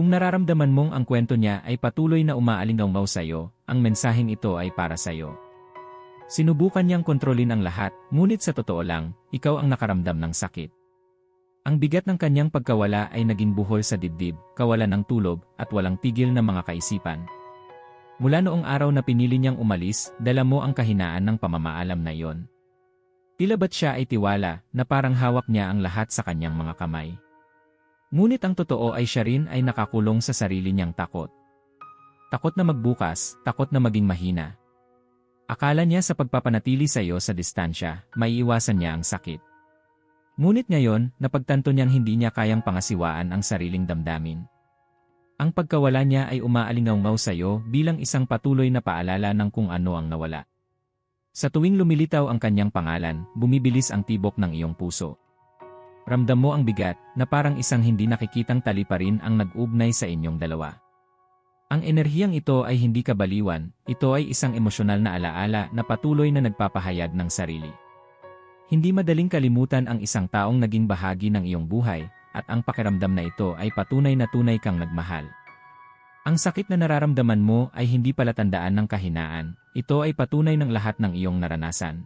Kung nararamdaman mong ang kwento niya ay patuloy na umaalingaw sa'yo, ang mensaheng ito ay para sa'yo. Sinubukan niyang kontrolin ang lahat, ngunit sa totoo lang, ikaw ang nakaramdam ng sakit. Ang bigat ng kanyang pagkawala ay naging buhol sa dibdib, kawalan ng tulog, at walang tigil na mga kaisipan. Mula noong araw na pinili niyang umalis, dala mo ang kahinaan ng pamamaalam na iyon. Tila ba't siya ay tiwala, na parang hawak niya ang lahat sa kanyang mga kamay. Ngunit ang totoo ay siya rin ay nakakulong sa sarili niyang takot. Takot na magbukas, takot na maging mahina. Akala niya sa pagpapanatili sa iyo sa distansya, maiiwasan niya ang sakit. Ngunit ngayon, napagtanto niyang hindi niya kayang pangasiwaan ang sariling damdamin. Ang pagkawala niya ay umaalingaw sa iyo bilang isang patuloy na paalala ng kung ano ang nawala. Sa tuwing lumilitaw ang kanyang pangalan, bumibilis ang tibok ng iyong puso. Ramdam mo ang bigat na parang isang hindi nakikitang tali pa rin ang nag-ugnay sa inyong dalawa. Ang enerhiyang ito ay hindi kabaliwan, ito ay isang emosyonal na alaala na patuloy na nagpapahayag ng sarili. Hindi madaling kalimutan ang isang taong naging bahagi ng iyong buhay, at ang pakiramdam na ito ay patunay na tunay kang nagmahal. Ang sakit na nararamdaman mo ay hindi pala tandaan ng kahinaan, ito ay patunay ng lahat ng iyong naranasan.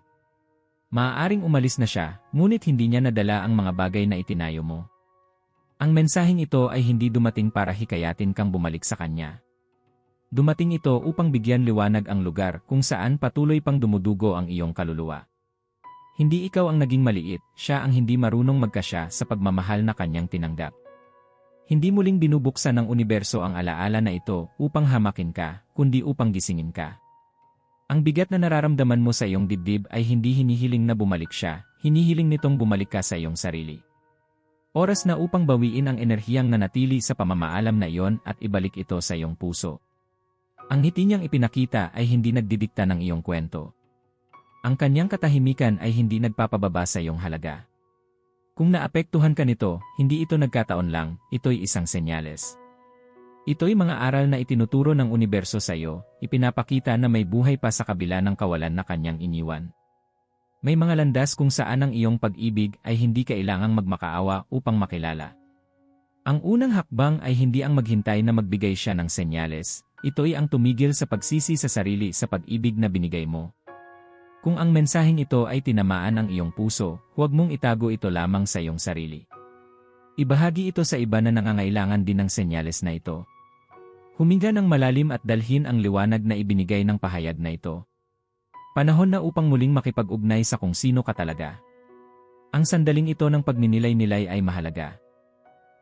Maaaring umalis na siya, ngunit hindi niya nadala ang mga bagay na itinayo mo. Ang mensaheng ito ay hindi dumating para hikayatin kang bumalik sa kanya. Dumating ito upang bigyan liwanag ang lugar kung saan patuloy pang dumudugo ang iyong kaluluwa. Hindi ikaw ang naging maliit, siya ang hindi marunong magkasya sa pagmamahal na kanyang tinanggap. Hindi muling binubuksan ng universo ang alaala na ito upang hamakin ka, kundi upang gisingin ka. Ang bigat na nararamdaman mo sa iyong dibdib ay hindi hinihiling na bumalik siya, hinihiling nitong bumalik ka sa iyong sarili. Oras na upang bawiin ang enerhiyang nanatili sa pamamaalam na iyon at ibalik ito sa iyong puso. Ang hiti niyang ipinakita ay hindi nagdidikta ng iyong kwento. Ang kanyang katahimikan ay hindi nagpapababa sa iyong halaga. Kung naapektuhan ka nito, hindi ito nagkataon lang, ito'y isang senyales. Ito'y mga aral na itinuturo ng universo sa iyo, ipinapakita na may buhay pa sa kabila ng kawalan na kanyang iniwan. May mga landas kung saan ang iyong pag-ibig ay hindi kailangang magmakaawa upang makilala. Ang unang hakbang ay hindi ang maghintay na magbigay siya ng senyales, ito'y ang tumigil sa pagsisi sa sarili sa pag-ibig na binigay mo. Kung ang mensaheng ito ay tinamaan ang iyong puso, huwag mong itago ito lamang sa iyong sarili. Ibahagi ito sa iba na nangangailangan din ng senyales na ito. Huminga ng malalim at dalhin ang liwanag na ibinigay ng pahayag na ito. Panahon na upang muling makipag-ugnay sa kung sino ka talaga. Ang sandaling ito ng pagninilay-nilay ay mahalaga.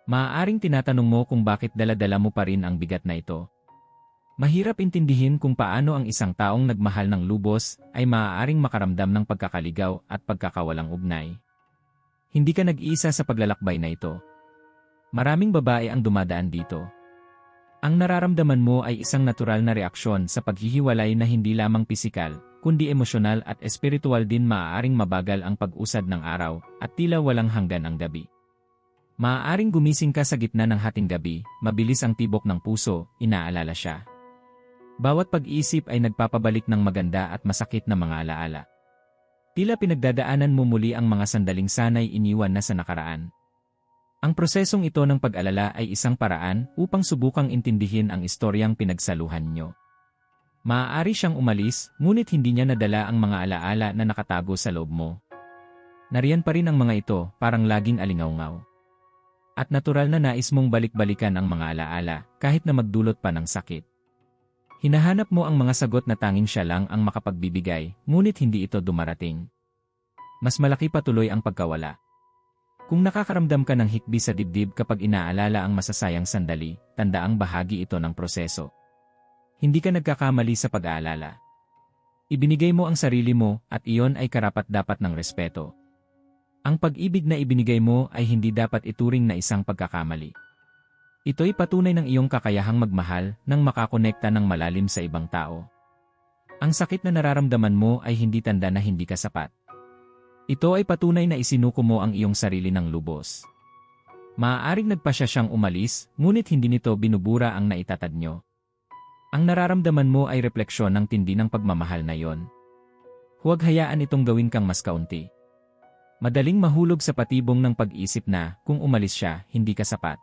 Maaaring tinatanong mo kung bakit daladala mo pa rin ang bigat na ito. Mahirap intindihin kung paano ang isang taong nagmahal ng lubos ay maaaring makaramdam ng pagkakaligaw at pagkakawalang ugnay. Hindi ka nag-iisa sa paglalakbay na ito. Maraming babae ang dumadaan dito. Ang nararamdaman mo ay isang natural na reaksyon sa paghihiwalay na hindi lamang pisikal, kundi emosyonal at espiritual din maaaring mabagal ang pag-usad ng araw at tila walang hanggan ang gabi. Maaaring gumising ka sa gitna ng hating gabi, mabilis ang tibok ng puso, inaalala siya. Bawat pag-iisip ay nagpapabalik ng maganda at masakit na mga alaala. Tila pinagdadaanan mo muli ang mga sandaling sanay iniwan na sa nakaraan. Ang prosesong ito ng pag-alala ay isang paraan upang subukang intindihin ang istoryang pinagsaluhan nyo. Maaari siyang umalis, ngunit hindi niya nadala ang mga alaala na nakatago sa loob mo. Nariyan pa rin ang mga ito, parang laging alingaw-ngaw. At natural na nais mong balik-balikan ang mga alaala, kahit na magdulot pa ng sakit. Hinahanap mo ang mga sagot na tanging siya lang ang makapagbibigay, ngunit hindi ito dumarating. Mas malaki pa tuloy ang pagkawala. Kung nakakaramdam ka ng hikbi sa dibdib kapag inaalala ang masasayang sandali, tandaang bahagi ito ng proseso. Hindi ka nagkakamali sa pag-aalala. Ibinigay mo ang sarili mo at iyon ay karapat-dapat ng respeto. Ang pag-ibig na ibinigay mo ay hindi dapat ituring na isang pagkakamali. Ito'y patunay ng iyong kakayahang magmahal nang makakonekta ng malalim sa ibang tao. Ang sakit na nararamdaman mo ay hindi tanda na hindi ka sapat. Ito ay patunay na isinuko mo ang iyong sarili ng lubos. Maaaring nagpasya siyang umalis, ngunit hindi nito binubura ang naitatad nyo. Ang nararamdaman mo ay refleksyon ng tindi ng pagmamahal na yon. Huwag hayaan itong gawin kang mas kaunti. Madaling mahulog sa patibong ng pag-isip na, kung umalis siya, hindi ka sapat.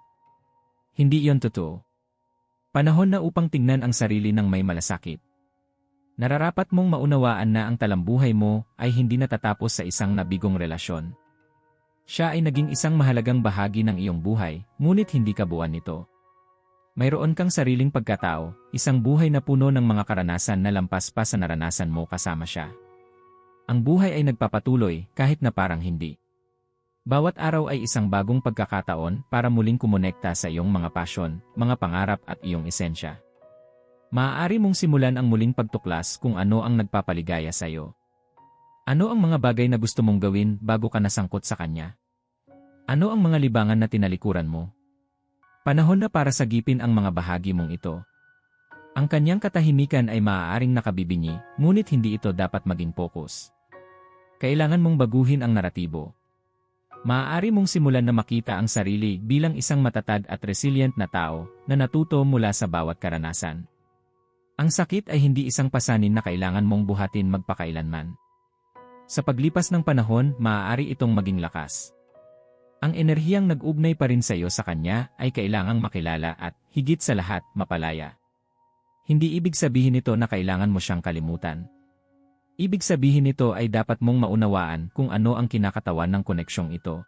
Hindi iyon totoo. Panahon na upang tingnan ang sarili ng may malasakit. Nararapat mong maunawaan na ang talambuhay mo ay hindi natatapos sa isang nabigong relasyon. Siya ay naging isang mahalagang bahagi ng iyong buhay, ngunit hindi kabuuan nito. Mayroon kang sariling pagkatao, isang buhay na puno ng mga karanasan na lampas pa sa naranasan mo kasama siya. Ang buhay ay nagpapatuloy kahit na parang hindi. Bawat araw ay isang bagong pagkakataon para muling kumonekta sa iyong mga pasyon, mga pangarap at iyong esensya. Maaari mong simulan ang muling pagtuklas kung ano ang nagpapaligaya sa iyo. Ano ang mga bagay na gusto mong gawin bago ka nasangkot sa kanya? Ano ang mga libangan na tinalikuran mo? Panahon na para sagipin ang mga bahagi mong ito. Ang kanyang katahimikan ay maaaring nakabibingi, ngunit hindi ito dapat maging focus. Kailangan mong baguhin ang naratibo. Maaari mong simulan na makita ang sarili bilang isang matatag at resilient na tao na natuto mula sa bawat karanasan. Ang sakit ay hindi isang pasanin na kailangan mong buhatin magpakailanman. Sa paglipas ng panahon, maaari itong maging lakas. Ang enerhiyang nag-ugnay pa rin sa iyo sa kanya ay kailangang makilala at, higit sa lahat, mapalaya. Hindi ibig sabihin ito na kailangan mo siyang kalimutan. Ibig sabihin nito ay dapat mong maunawaan kung ano ang kinakatawan ng koneksyong ito.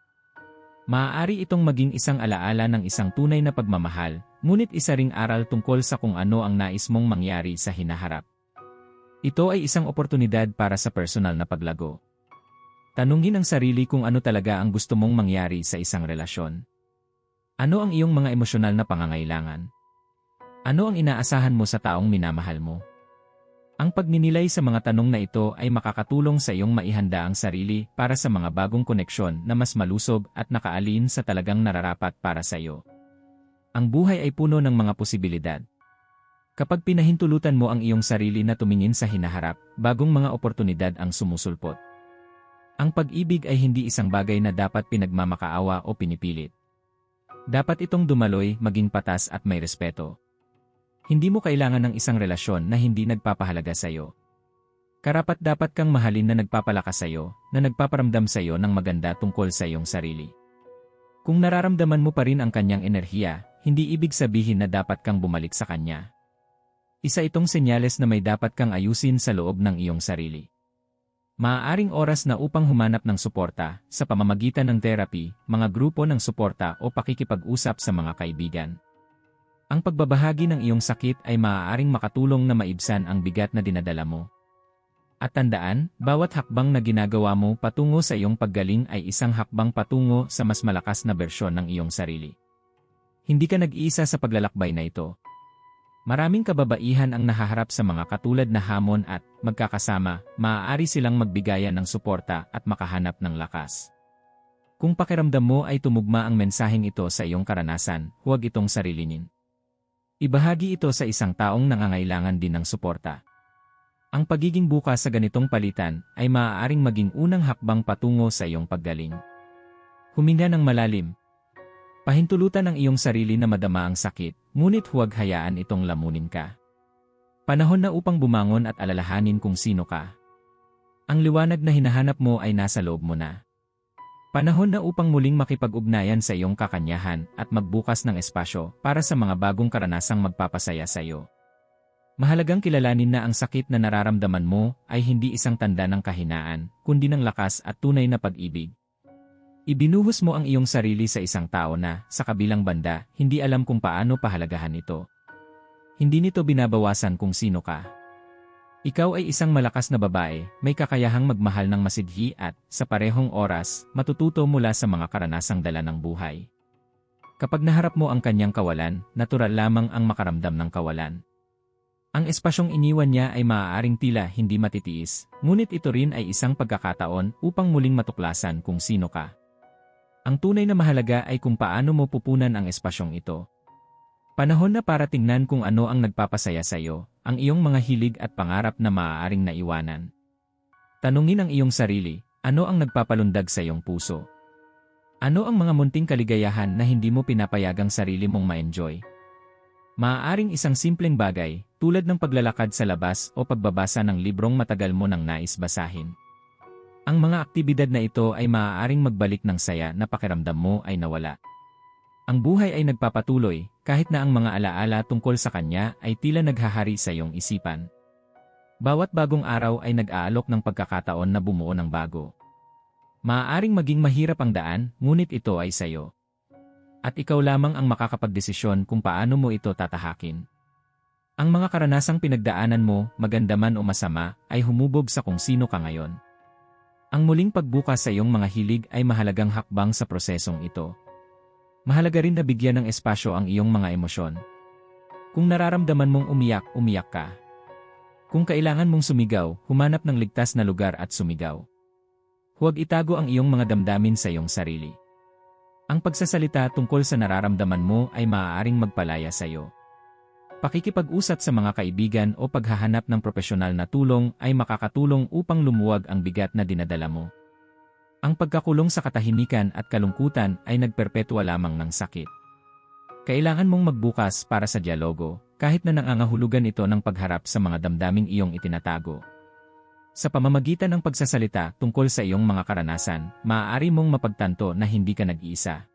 Maaari itong maging isang alaala ng isang tunay na pagmamahal, ngunit isa ring aral tungkol sa kung ano ang nais mong mangyari sa hinaharap. Ito ay isang oportunidad para sa personal na paglago. Tanungin ang sarili kung ano talaga ang gusto mong mangyari sa isang relasyon. Ano ang iyong mga emosyonal na pangangailangan? Ano ang inaasahan mo sa taong minamahal mo? Ang pagninilay sa mga tanong na ito ay makakatulong sa iyong maihanda ang sarili para sa mga bagong koneksyon na mas malusog at nakaalin sa talagang nararapat para sa iyo. Ang buhay ay puno ng mga posibilidad. Kapag pinahintulutan mo ang iyong sarili na tumingin sa hinaharap, bagong mga oportunidad ang sumusulpot. Ang pag-ibig ay hindi isang bagay na dapat pinagmamakaawa o pinipilit. Dapat itong dumaloy, maging patas at may respeto. Hindi mo kailangan ng isang relasyon na hindi nagpapahalaga sa iyo. Karapat dapat kang mahalin na nagpapalakas sa iyo, na nagpaparamdam sa iyo ng maganda tungkol sa iyong sarili. Kung nararamdaman mo pa rin ang kanyang enerhiya, hindi ibig sabihin na dapat kang bumalik sa kanya. Isa itong senyales na may dapat kang ayusin sa loob ng iyong sarili. Maaaring oras na upang humanap ng suporta sa pamamagitan ng therapy, mga grupo ng suporta o pakikipag-usap sa mga kaibigan. Ang pagbabahagi ng iyong sakit ay maaaring makatulong na maibsan ang bigat na dinadala mo. At tandaan, bawat hakbang na ginagawa mo patungo sa iyong paggaling ay isang hakbang patungo sa mas malakas na bersyon ng iyong sarili. Hindi ka nag-iisa sa paglalakbay na ito. Maraming kababaihan ang nahaharap sa mga katulad na hamon at, magkakasama, maaari silang magbigayan ng suporta at makahanap ng lakas. Kung pakiramdam mo ay tumugma ang mensaheng ito sa iyong karanasan, huwag itong sarilinin. Ibahagi ito sa isang taong nangangailangan din ng suporta. Ang pagiging bukas sa ganitong palitan ay maaaring maging unang hakbang patungo sa iyong paggaling. Huminga ng malalim. Pahintulutan ang iyong sarili na madama ang sakit, ngunit huwag hayaan itong lamunin ka. Panahon na upang bumangon at alalahanin kung sino ka. Ang liwanag na hinahanap mo ay nasa loob mo na. Panahon na upang muling makipag-ugnayan sa iyong kakanyahan at magbukas ng espasyo para sa mga bagong karanasang magpapasaya sa iyo. Mahalagang kilalanin na ang sakit na nararamdaman mo ay hindi isang tanda ng kahinaan, kundi ng lakas at tunay na pag-ibig. Ibinuhos mo ang iyong sarili sa isang tao na, sa kabilang banda, hindi alam kung paano pahalagahan ito. Hindi nito binabawasan kung sino ka. Ikaw ay isang malakas na babae, may kakayahang magmahal ng masidhi at, sa parehong oras, matututo mula sa mga karanasang dala ng buhay. Kapag naharap mo ang kanyang kawalan, natural lamang ang makaramdam ng kawalan. Ang espasyong iniwan niya ay maaaring tila hindi matitiis, ngunit ito rin ay isang pagkakataon upang muling matuklasan kung sino ka. Ang tunay na mahalaga ay kung paano mo pupunan ang espasyong ito. Panahon na para tingnan kung ano ang nagpapasaya sa iyo, ang iyong mga hilig at pangarap na maaaring naiwanan. Tanungin ang iyong sarili, ano ang nagpapalundag sa iyong puso? Ano ang mga munting kaligayahan na hindi mo pinapayagang sarili mong ma-enjoy? Maaaring isang simpleng bagay, tulad ng paglalakad sa labas o pagbabasa ng librong matagal mo nang nais basahin. Ang mga aktibidad na ito ay maaaring magbalik ng saya na pakiramdam mo ay nawala. Ang buhay ay nagpapatuloy, kahit na ang mga alaala tungkol sa kanya ay tila naghahari sa iyong isipan. Bawat bagong araw ay nag-aalok ng pagkakataon na bumuo ng bago. Maaaring maging mahirap ang daan, ngunit ito ay sayo. At ikaw lamang ang makakapagdesisyon kung paano mo ito tatahakin. Ang mga karanasang pinagdaanan mo, maganda man o masama, ay humubog sa kung sino ka ngayon. Ang muling pagbukas sa iyong mga hilig ay mahalagang hakbang sa prosesong ito. Mahalaga rin na bigyan ng espasyo ang iyong mga emosyon. Kung nararamdaman mong umiyak, umiyak ka. Kung kailangan mong sumigaw, humanap ng ligtas na lugar at sumigaw. Huwag itago ang iyong mga damdamin sa iyong sarili. Ang pagsasalita tungkol sa nararamdaman mo ay maaaring magpalaya sa iyo. Pakikipag-usap sa mga kaibigan o paghahanap ng profesional na tulong ay makakatulong upang lumuwag ang bigat na dinadala mo. Ang pagkakulong sa katahimikan at kalungkutan ay nagperpetwa lamang ng sakit. Kailangan mong magbukas para sa dialogo, kahit na nangangahulugan ito ng pagharap sa mga damdaming iyong itinatago. Sa pamamagitan ng pagsasalita tungkol sa iyong mga karanasan, maaari mong mapagtanto na hindi ka nag-iisa.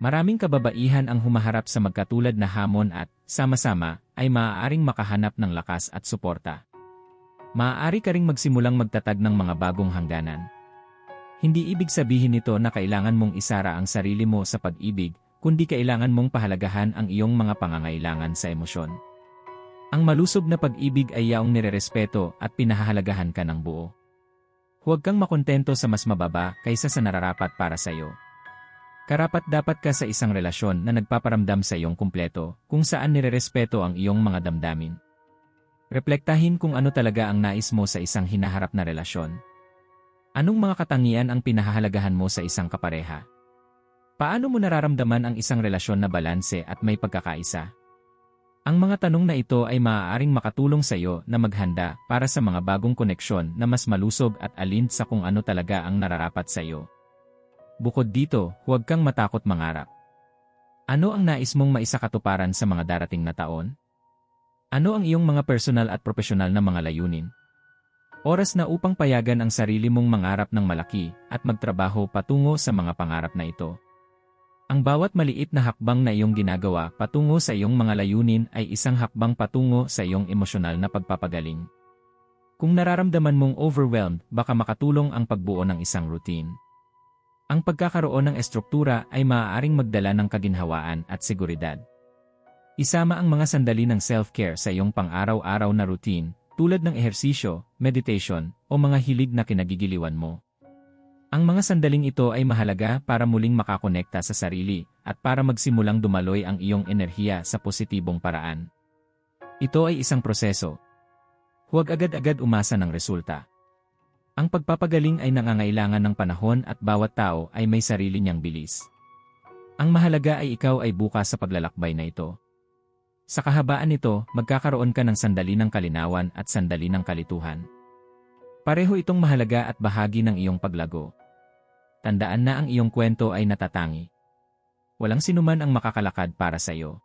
Maraming kababaihan ang humaharap sa magkatulad na hamon at, sama-sama, ay maaaring makahanap ng lakas at suporta. Maaari ka ring magsimulang magtatag ng mga bagong hangganan. Hindi ibig sabihin nito na kailangan mong isara ang sarili mo sa pag-ibig, kundi kailangan mong pahalagahan ang iyong mga pangangailangan sa emosyon. Ang malusog na pag-ibig ay yaong nirerespeto at pinahahalagahan ka ng buo. Huwag kang makontento sa mas mababa kaysa sa nararapat para sa iyo. Karapat dapat ka sa isang relasyon na nagpaparamdam sa iyong kumpleto kung saan nirerespeto ang iyong mga damdamin. Reflektahin kung ano talaga ang nais mo sa isang hinaharap na relasyon. Anong mga katangian ang pinahahalagahan mo sa isang kapareha? Paano mo nararamdaman ang isang relasyon na balanse at may pagkakaisa? Ang mga tanong na ito ay maaaring makatulong sa iyo na maghanda para sa mga bagong koneksyon na mas malusog at alin sa kung ano talaga ang nararapat sa iyo. Bukod dito, huwag kang matakot mangarap. Ano ang nais mong maisakatuparan sa mga darating na taon? Ano ang iyong mga personal at profesional na mga layunin? Oras na upang payagan ang sarili mong mangarap ng malaki at magtrabaho patungo sa mga pangarap na ito. Ang bawat maliit na hakbang na iyong ginagawa patungo sa iyong mga layunin ay isang hakbang patungo sa iyong emosyonal na pagpapagaling. Kung nararamdaman mong overwhelmed, baka makatulong ang pagbuo ng isang routine. Ang pagkakaroon ng estruktura ay maaaring magdala ng kaginhawaan at seguridad. Isama ang mga sandali ng self-care sa iyong pang-araw-araw na routine, tulad ng ehersisyo, meditation, o mga hilig na kinagigiliwan mo. Ang mga sandaling ito ay mahalaga para muling makakonekta sa sarili at para magsimulang dumaloy ang iyong enerhiya sa positibong paraan. Ito ay isang proseso. Huwag agad-agad umasa ng resulta. Ang pagpapagaling ay nangangailangan ng panahon at bawat tao ay may sarili niyang bilis. Ang mahalaga ay ikaw ay bukas sa paglalakbay na ito. Sa kahabaan nito, magkakaroon ka ng sandali ng kalinawan at sandali ng kalituhan. Pareho itong mahalaga at bahagi ng iyong paglago tandaan na ang iyong kwento ay natatangi. Walang sinuman ang makakalakad para sa iyo.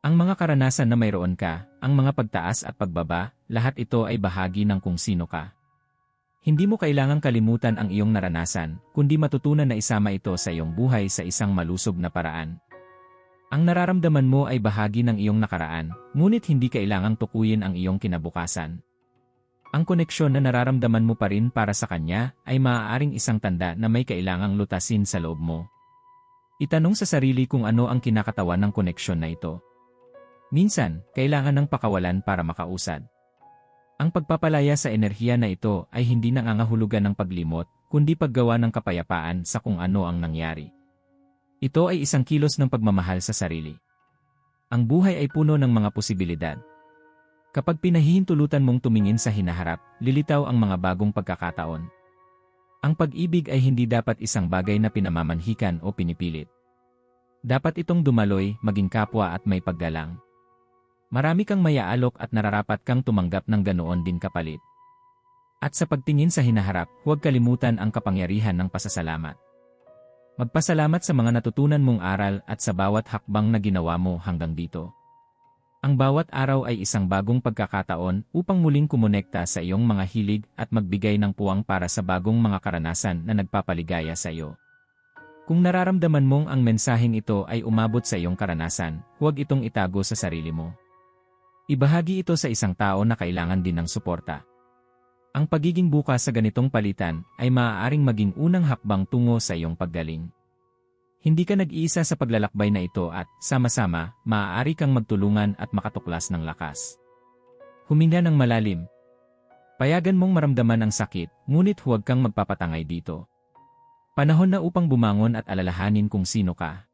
Ang mga karanasan na mayroon ka, ang mga pagtaas at pagbaba, lahat ito ay bahagi ng kung sino ka. Hindi mo kailangang kalimutan ang iyong naranasan, kundi matutunan na isama ito sa iyong buhay sa isang malusog na paraan. Ang nararamdaman mo ay bahagi ng iyong nakaraan, ngunit hindi kailangang tukuyin ang iyong kinabukasan. Ang koneksyon na nararamdaman mo pa rin para sa kanya ay maaaring isang tanda na may kailangang lutasin sa loob mo. Itanong sa sarili kung ano ang kinakatawan ng koneksyon na ito. Minsan, kailangan ng pakawalan para makausad. Ang pagpapalaya sa enerhiya na ito ay hindi nangangahulugan ng paglimot, kundi paggawa ng kapayapaan sa kung ano ang nangyari. Ito ay isang kilos ng pagmamahal sa sarili. Ang buhay ay puno ng mga posibilidad, Kapag pinahihintulutan mong tumingin sa hinaharap, lilitaw ang mga bagong pagkakataon. Ang pag-ibig ay hindi dapat isang bagay na pinamamanhikan o pinipilit. Dapat itong dumaloy, maging kapwa at may paggalang. Marami kang mayaalok at nararapat kang tumanggap ng ganoon din kapalit. At sa pagtingin sa hinaharap, huwag kalimutan ang kapangyarihan ng pasasalamat. Magpasalamat sa mga natutunan mong aral at sa bawat hakbang na ginawa mo hanggang dito. Ang bawat araw ay isang bagong pagkakataon upang muling kumonekta sa iyong mga hilig at magbigay ng puwang para sa bagong mga karanasan na nagpapaligaya sa iyo. Kung nararamdaman mong ang mensaheng ito ay umabot sa iyong karanasan, huwag itong itago sa sarili mo. Ibahagi ito sa isang tao na kailangan din ng suporta. Ang pagiging bukas sa ganitong palitan ay maaaring maging unang hakbang tungo sa iyong paggaling. Hindi ka nag-iisa sa paglalakbay na ito at, sama-sama, maaari kang magtulungan at makatuklas ng lakas. Huminga ng malalim. Payagan mong maramdaman ang sakit, ngunit huwag kang magpapatangay dito. Panahon na upang bumangon at alalahanin kung sino ka.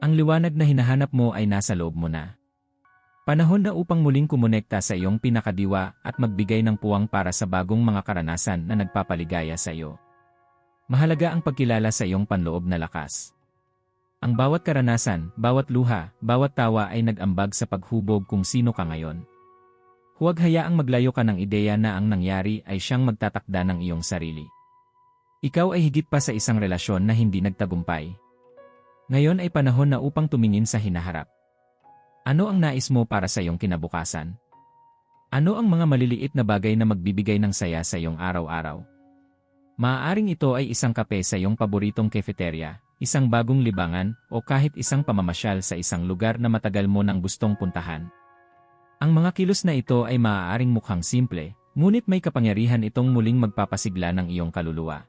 Ang liwanag na hinahanap mo ay nasa loob mo na. Panahon na upang muling kumonekta sa iyong pinakadiwa at magbigay ng puwang para sa bagong mga karanasan na nagpapaligaya sa iyo. Mahalaga ang pagkilala sa iyong panloob na lakas. Ang bawat karanasan, bawat luha, bawat tawa ay nag-ambag sa paghubog kung sino ka ngayon. Huwag hayaang maglayo ka ng ideya na ang nangyari ay siyang magtatakda ng iyong sarili. Ikaw ay higit pa sa isang relasyon na hindi nagtagumpay. Ngayon ay panahon na upang tumingin sa hinaharap. Ano ang nais mo para sa iyong kinabukasan? Ano ang mga maliliit na bagay na magbibigay ng saya sa iyong araw-araw? Maaaring ito ay isang kape sa iyong paboritong cafeteria, isang bagong libangan, o kahit isang pamamasyal sa isang lugar na matagal mo nang gustong puntahan. Ang mga kilos na ito ay maaaring mukhang simple, ngunit may kapangyarihan itong muling magpapasigla ng iyong kaluluwa.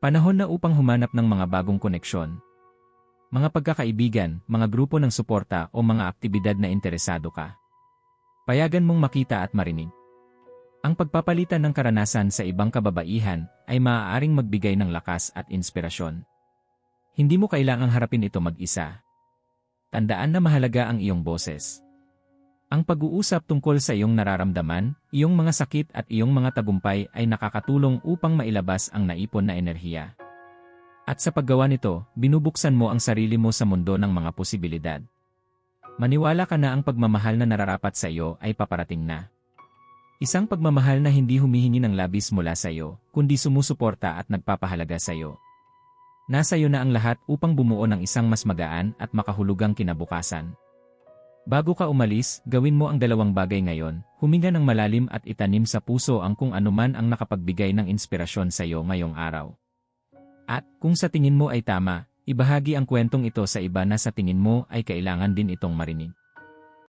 Panahon na upang humanap ng mga bagong koneksyon. Mga pagkakaibigan, mga grupo ng suporta o mga aktibidad na interesado ka. Payagan mong makita at marinig. Ang pagpapalitan ng karanasan sa ibang kababaihan ay maaaring magbigay ng lakas at inspirasyon. Hindi mo kailangang harapin ito mag-isa. Tandaan na mahalaga ang iyong boses. Ang pag-uusap tungkol sa iyong nararamdaman, iyong mga sakit at iyong mga tagumpay ay nakakatulong upang mailabas ang naipon na enerhiya. At sa paggawa nito, binubuksan mo ang sarili mo sa mundo ng mga posibilidad. Maniwala ka na ang pagmamahal na nararapat sa iyo ay paparating na. Isang pagmamahal na hindi humihingi ng labis mula sa iyo, kundi sumusuporta at nagpapahalaga sa iyo. Nasa iyo na ang lahat upang bumuo ng isang mas magaan at makahulugang kinabukasan. Bago ka umalis, gawin mo ang dalawang bagay ngayon, huminga ng malalim at itanim sa puso ang kung anuman ang nakapagbigay ng inspirasyon sa iyo ngayong araw. At, kung sa tingin mo ay tama, ibahagi ang kwentong ito sa iba na sa tingin mo ay kailangan din itong marinig.